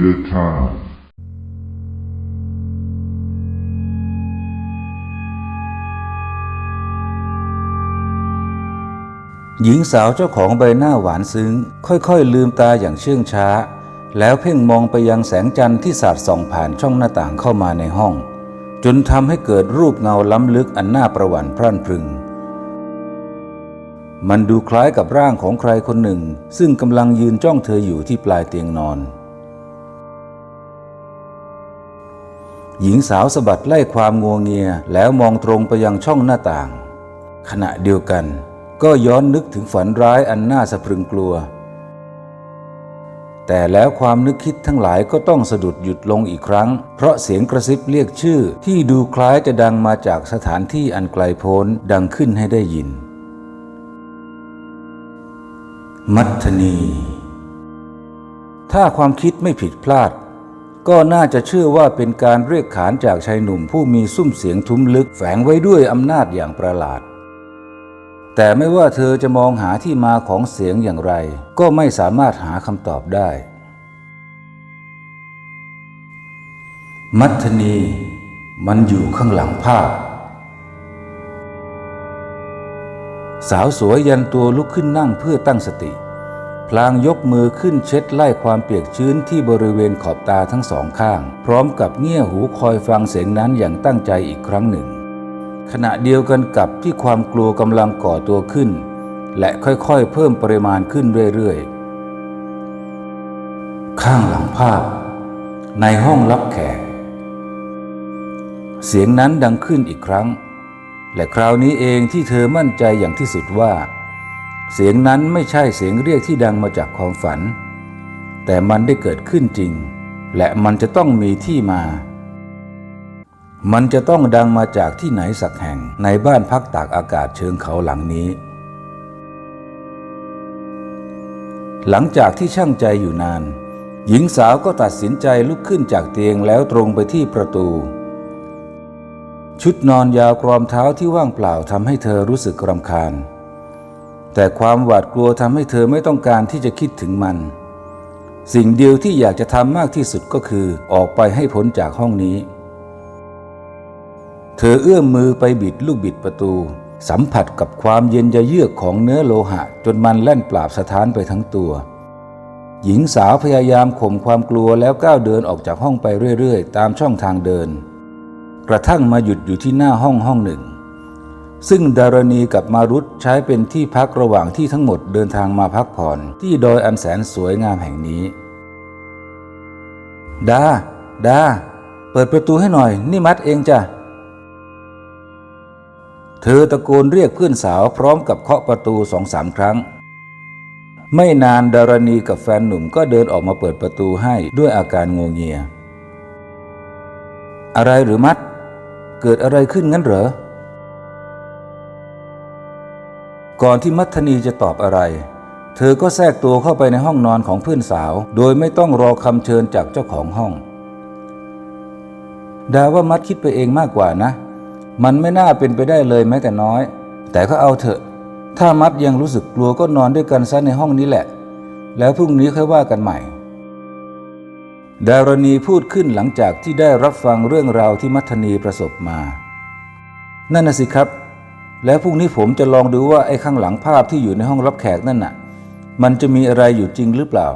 Wonder Time. หญิงสาวเจ้าของใบหน้าหวานซึ้ง ค่อยๆ ลืมตาอย่างเชื่องช้า แล้วเพ่งมองไปยังแสงจันทร์ที่สาดส่องผ่านช่องหน้าต่างเข้ามาในห้อง จนทำให้เกิดรูปเงาล้ำลึกอันน่าประหวั่นพรั่นพรึง มันดูคล้ายกับร่างของใครคนหนึ่ง ซึ่งกำลังยืนจ้องเธออยู่ที่ปลายเตียงนอน หญิงสาวสะบัดไล่ความงัวเงียแล้วมองตรงไปยังช่องหน้าต่าง ขณะเดียวกัน ก็ย้อนนึกถึงฝันร้ายอันน่าสะพรึงกลัว แต่แล้วความนึกคิดทั้งหลายก็ต้องสะดุดหยุดลงอีกครั้ง เพราะเสียงกระซิบเรียกชื่อที่ดูคล้ายจะดังมาจากสถานที่อันไกลโพ้นดังขึ้นให้ได้ยิน มัทนี ถ้าความคิดไม่ผิดพลาด ก็น่าจะเชื่อว่าเป็นการเรียกขานจากชายหนุ่มผู้มีซุ้มเสียงทุ้มลึกแฝงไว้ด้วยอำนาจอย่างประหลาด แต่ไม่ว่าเธอจะมองหาที่มาของเสียงอย่างไร ก็ไม่สามารถหาคำตอบได้ มัทนีมันอยู่ข้างหลังภาพ สาวสวยยันตัวลุกขึ้นนั่งเพื่อตั้งสติ พลางยกมือขึ้นเช็ดไล่ความเปียกชื้นที่บริเวณขอบตาทั้งสองข้าง พร้อมกับเงี่ยหูคอยฟังเสียงนั้นอย่างตั้งใจอีกครั้งหนึ่ง ขณะเดียวกันกับที่ความกลัวกำลังก่อตัวขึ้น และค่อยๆเพิ่มปริมาณขึ้นเรื่อยๆ ข้างหลังภาพ ในห้องรับแขก เสียงนั้นดังขึ้นอีกครั้ง และคราวนี้เองที่เธอมั่นใจอย่างที่สุดว่า เสียงนั้นไม่ใช่เสียงเรียกที่ดังมาจากความฝัน แต่มันได้เกิดขึ้นจริง และมันจะต้องมีที่มา มันจะต้องดังมาจากที่ไหนสักแห่งในบ้านพักตากอากาศเชิงเขาหลังนี้ หลังจากที่ช่างใจอยู่นาน หญิงสาวก็ตัดสินใจลุกขึ้นจากเตียงแล้วตรงไปที่ประตู ชุดนอนยาวกรอมเท้าที่ว่างเปล่าทำให้เธอรู้สึกรำคาญ แต่ความหวาดกลัวทำให้เธอไม่ต้องการที่จะคิดถึงมัน สิ่งเดียวที่อยากจะทำมากที่สุดก็คือออกไปให้พ้นจากห้องนี้ เธอเอื้อมมือไปบิดลูกบิดประตู สัมผัสกับความเย็นยะเยือกของเนื้อโลหะ จนมันแล่นปราบสถานไปทั้งตัว หญิงสาวพยายามข่มความกลัวแล้วก้าวเดินออกจากห้องไปเรื่อย ๆ ตามช่องทางเดิน กระทั่งมาหยุดอยู่ที่หน้าห้องห้องหนึ่ง ซึ่งดารณีกับมารุตใช้เป็นที่พักระหว่างที่ทั้งหมดเดินทางมาพักผ่อน ที่ดอยอันแสนสวยงามแห่งนี้ ดา ดา เปิดประตูให้หน่อย นี่มัดเองจ้ะ เธอตะโกนเรียกเพื่อนสาวพร้อมกับเคาะประตูสองสามครั้ง ไม่นานดารณีกับแฟนหนุ่มก็เดินออกมาเปิดประตูให้ด้วยอาการงงเงีย อะไรหรือมัด เกิดอะไรขึ้นงั้นเหรอ ก่อนที่มัทนีจะตอบอะไร เธอก็แทรกตัวเข้าไปในห้องนอนของเพื่อนสาว โดยไม่ต้องรอคำเชิญจากเจ้าของห้อง ดาว่ามัดคิดไปเองมากกว่านะ มันไม่น่าเป็นไปได้เลยแม้แต่น้อย แต่ก็เอาเถอะ ถ้ามัดยังรู้สึกกลัวก็นอนด้วยกันซะในห้องนี้แหละ แล้วพรุ่งนี้ค่อยว่ากันใหม่ ดารณีพูดขึ้นหลังจากที่ได้รับฟังเรื่องราวที่มัทนีประสบมา นั่นน่ะสิครับ แล้วพรุ่งนี้ผมจะลองดูว่าไอ้ข้างหลังภาพที่อยู่ในห้องรับแขกนั่นน่ะ มันจะมีอะไรอยู่จริงหรือเปล่า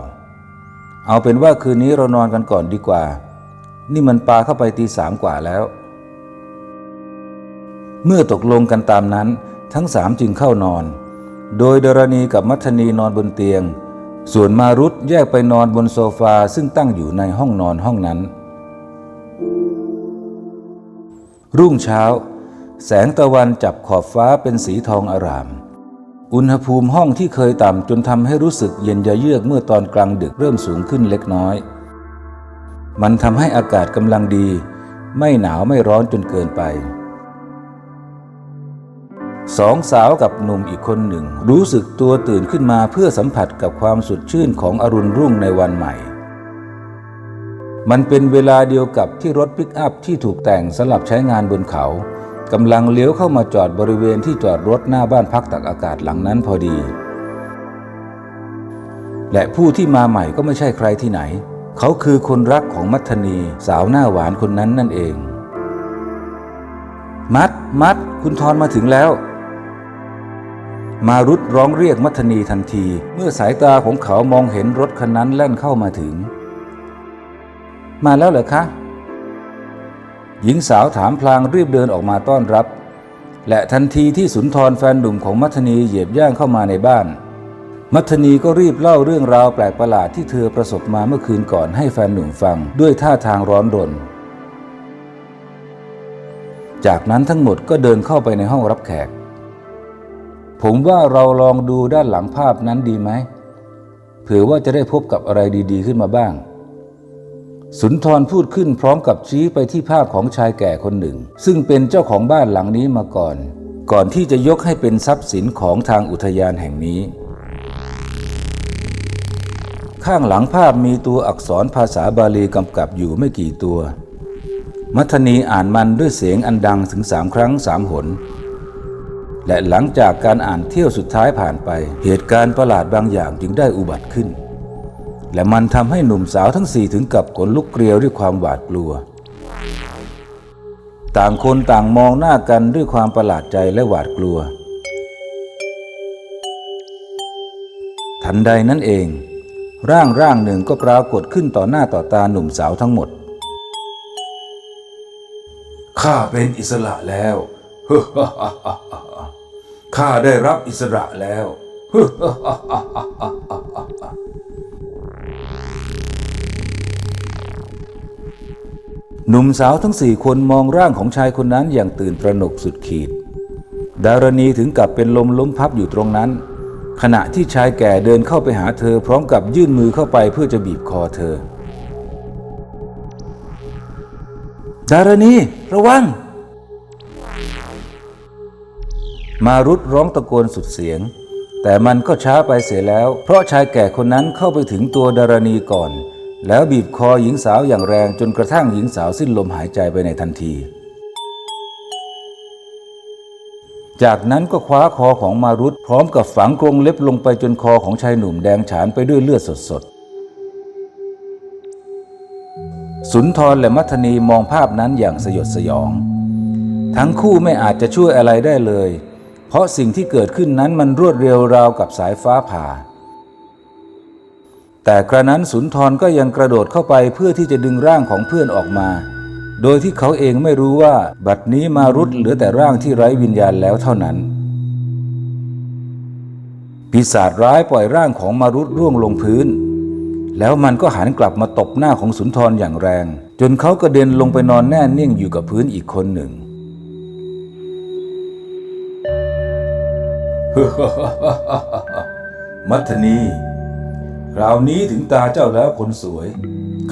เอาเป็นว่าคืนนี้เรานอนกันก่อนดีกว่า นี่มันปาเข้าไปตีสามกว่าแล้ว เมื่อตกลงกันตามนั้น ทั้งสามจึงเข้านอน โดยดารณีกับมัทนีนอนบนเตียง ส่วนมารุตแยกไปนอนบนโซฟาซึ่งตั้งอยู่ในห้องนอนห้องนั้น รุ่งเช้า แสงตะวันจับขอบฟ้าเป็นสีทองอาราม อุณหภูมิห้องที่เคยต่ำจนทำให้รู้สึกเย็นยะเยือกเมื่อตอนกลางดึกเริ่มสูงขึ้นเล็กน้อย มันทำให้อากาศกำลังดี ไม่หนาวไม่ร้อนจนเกินไปสองสาวกับหนุ่มอีกคนหนึ่ง รู้สึกตัวตื่นขึ้นมาเพื่อสัมผัสกับความสดชื่นของอรุณรุ่งในวันใหม่ มันเป็นเวลาเดียวกับที่รถปิกอัพที่ถูกแต่งสำหรับใช้งานบนเขา กำลังเลี้ยวเข้ามาจอดบริเวณที่จอดรถหน้าบ้านพักตักอากาศหลังนั้นพอดี และผู้ที่มาใหม่ก็ไม่ใช่ใครที่ไหน เขาคือคนรักของมัทนีสาวหน้าหวานคนนั้นนั่นเอง มัดมัด คุณทอนมาถึงแล้ว มารุดร้องเรียกมัทนีทันที เมื่อสายตาของเขามองเห็นรถคันนั้นแล่นเข้ามาถึง มาแล้วเหรอคะ หญิงสาวถามพลางรีบเดินออกมาต้อนรับ และทันทีที่สุนทรแฟนหนุ่มของมัทนีเหยียบย่างเข้ามาในบ้าน มัทนีก็รีบเล่าเรื่องราวแปลกประหลาดที่เธอประสบมาเมื่อคืนก่อนให้แฟนหนุ่มฟังด้วยท่าทางร้อนรน จากนั้นทั้งหมดก็เดินเข้าไปในห้องรับแขก ผมว่าเราลองดูด้านหลังภาพนั้นดีไหมเผื่อว่าจะได้พบกับอะไรดี ๆ ขึ้นมาบ้าง สุนทรพูดขึ้นพร้อมกับชี้ไปที่ภาพของชายแก่คนหนึ่ง ซึ่งเป็นเจ้าของบ้านหลังนี้มาก่อน ก่อนที่จะยกให้เป็นทรัพย์สินของทางอุทยานแห่งนี้ ข้างหลังภาพมีตัวอักษรภาษาบาลีกำกับอยู่ไม่กี่ตัว มัทนีอ่านมันด้วยเสียงอันดังถึงสามครั้งสามหน และหลังจากการอ่านเที่ยวสุดท้ายผ่านไป เหตุการณ์ประหลาดบางอย่างจึงได้อุบัติขึ้น และมันทำให้หนุ่มสาวทั้งสี่ถึงกับขนลุกเกลียวด้วยความหวาดกลัว ต่างคนต่างมองหน้ากันด้วยความประหลาดใจและหวาดกลัว ทันใดนั้นเอง ร่างร่างหนึ่งก็ปรากฏขึ้นต่อหน้าต่อตาหนุ่มสาวทั้งหมดข้าเป็นอิสระแล้วข้าได้รับอิสระแล้ว หนุ่มสาวทั้งสี่คนมองร่างของชายคนนั้นอย่างตื่นตระหนกสุดขีด ดารณีถึงกับเป็นลมล้มพับอยู่ตรงนั้น ขณะที่ชายแก่เดินเข้าไปหาเธอพร้อมกับยื่นมือเข้าไปเพื่อจะบีบคอเธอ ดารณีระวัง มารุดร้องตะโกนสุดเสียง แต่มันก็ช้าไปเสียแล้ว เพราะชายแก่คนนั้นเข้าไปถึงตัวดารณีก่อน แล้วบีบคอหญิงสาวอย่างแรงจนกระทั่งหญิงสาวสิ้นลมหายใจไปในทันที จากนั้นก็คว้าคอของมารุตพร้อมกับฝังกรงเล็บลงไปจนคอของชายหนุ่มแดงฉานไปด้วยเลือดสดๆ สุนทรและมัทนีมองภาพนั้นอย่างสยดสยอง ทั้งคู่ไม่อาจจะช่วยอะไรได้เลย เพราะสิ่งที่เกิดขึ้นนั้นมันรวดเร็วราวกับสายฟ้าผ่า แต่กระนั้นสุนทรก็ยังกระโดดเข้าไปเพื่อที่จะดึงร่างของเพื่อนออกมา โดยที่เขาเองไม่รู้ว่าบัดนี้มารุดเหลือแต่ร่างที่ไร้วิญญาณแล้วเท่านั้น ปีศาจร้ายปล่อยร่างของมารุดร่วงลงพื้น แล้วมันก็หันกลับมาตบหน้าของสุนทรอย่างแรง จนเขากระเด็นลงไปนอนแน่นิ่งอยู่กับพื้นอีกคนหนึ่งมัทนี คราวนี้ถึงตาเจ้าแล้วคนสวย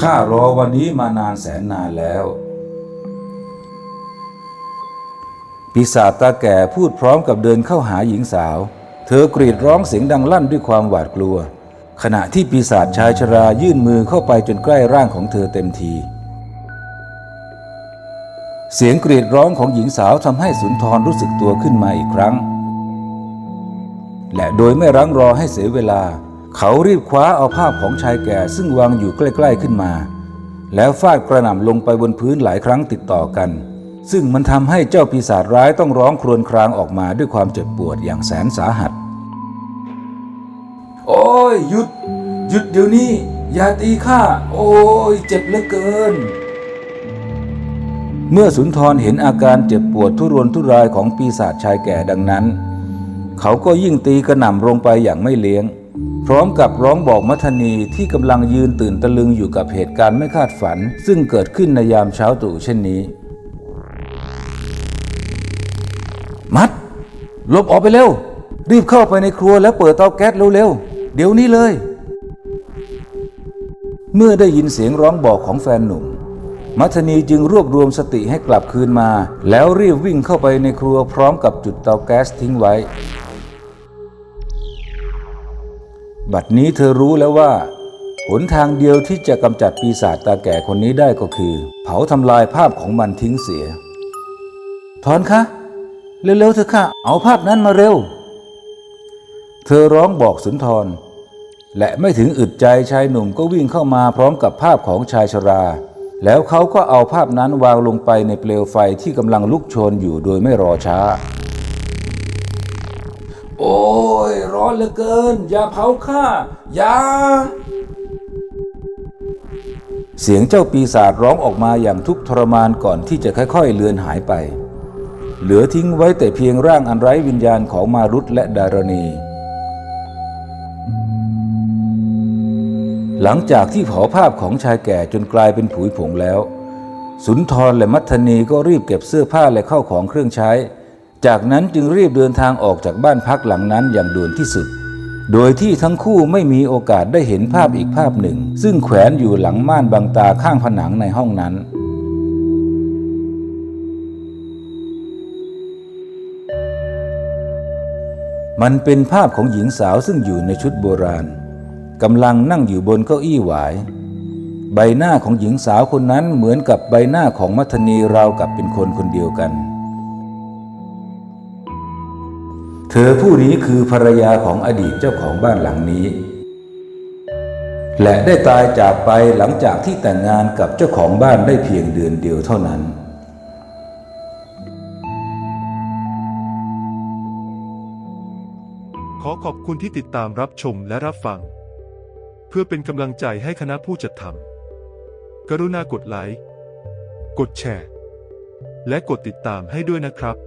ข้ารอวันนี้มานานแสนนานแล้ว ปีศาจตาแก่พูดพร้อมกับเดินเข้าหาหญิงสาว เธอกรีดร้องเสียงดังลั่นด้วยความหวาดกลัว ขณะที่ปีศาจชายชรายื่นมือเข้าไปจนใกล้ร่างของเธอเต็มที เสียงกรีดร้องของหญิงสาวทำให้สุนทรรู้สึกตัวขึ้นมาอีกครั้ง และโดยไม่รั้งรอให้เสียเวลา เขารีบคว้าเอาภาพของชายแก่ซึ่งวางอยู่ใกล้ ๆขึ้นมา แล้วฟาดกระหน่ำลงไปบนพื้นหลายครั้งติดต่อกัน ซึ่งมันทำให้เจ้าปีศาจร้ายต้องร้องครวญครางออกมาด้วยความเจ็บปวดอย่างแสนสาหัส โอ้ยหยุด หยุดเดี๋ยวนี้ อย่าตีข้าโอ้ยเจ็บเหลือเกิน เมื่อสุนทรเห็นอาการเจ็บปวดทุรนทุรายของปีศาจชายแก่ดังนั้น เขาก็ยิ่งตีกระหน่ำลงไปอย่างไม่เลี้ยง พร้อมกับร้องบอกมัทนีที่กำลังยืนตื่นตะลึงอยู่กับเหตุการณ์ไม่คาดฝัน ซึ่งเกิดขึ้นในยามเช้าตรู่เช่นนี้ มัดหลบออกไปเร็ว รีบเข้าไปในครัวแล้วเปิดเตาแก๊สเร็วๆเดี๋ยวนี้เลย เมื่อได้ยินเสียงร้องบอกของแฟนหนุ่ม มัทนีจึงรวบรวมสติให้กลับคืนมา แล้วรีบวิ่งเข้าไปในครัวพร้อมกับจุดเตาแก๊สทิ้งไว้ บัดนี้เธอรู้แล้วว่า หนทางเดียวที่จะกำจัดปีศาจตาแก่คนนี้ได้ก็คือ เผาทำลายภาพของมันทิ้งเสียทอนคะ เร็วๆเถอะค่ะ เอาภาพนั้นมาเร็ว เธอร้องบอกสุนทร และไม่ถึงอึดใจชายหนุ่มก็วิ่งเข้ามาพร้อมกับภาพของชายชรา แล้วเขาก็เอาภาพนั้นวางลงไปในเปลวไฟที่กำลังลุกโชนอยู่โดยไม่รอช้า อนเหลือเกิน อย่าเผาข้าอย่าเสียงเจ้าปีศาจร้องออกมาอย่างทุกข์ทรมานก่อนที่จะค่อยๆ เลือนหายไป เหลือทิ้งไว้แต่เพียงร่างอันไร้วิญญาณของมารุตและดารณี หลังจากที่เผาภาพของชายแก่จนกลายเป็นผุยผงแล้ว สุนทรและมัทนีก็รีบเก็บเสื้อผ้าและเข้าของเครื่องใช้ จากนั้นจึงรีบเดินทางออกจากบ้านพักหลังนั้นอย่างด่วนที่สุด โดยที่ทั้งคู่ไม่มีโอกาสได้เห็นภาพอีกภาพหนึ่ง ซึ่งแขวนอยู่หลังม่านบังตาข้างผนังในห้องนั้นมันเป็นภาพของหญิงสาวซึ่งอยู่ในชุดโบราณกำลังนั่งอยู่บนเก้าอี้หวาย ใบหน้าของหญิงสาวคนนั้นเหมือนกับใบหน้าของมัทนีราวกับเป็นคนคนเดียวกัน เธอผู้นี้คือภรรยาของอดีตเจ้าของบ้านหลังนี้ และได้ตายจากไปหลังจากที่แต่งงานกับเจ้าของบ้านได้เพียงเดือนเดียวเท่านั้นขอขอบคุณที่ติดตามรับชมและรับฟัง เพื่อเป็นกำลังใจให้คณะผู้จัดทำกรุณากดไลค์ กดแชร์ และกดติดตามให้ด้วยนะครับ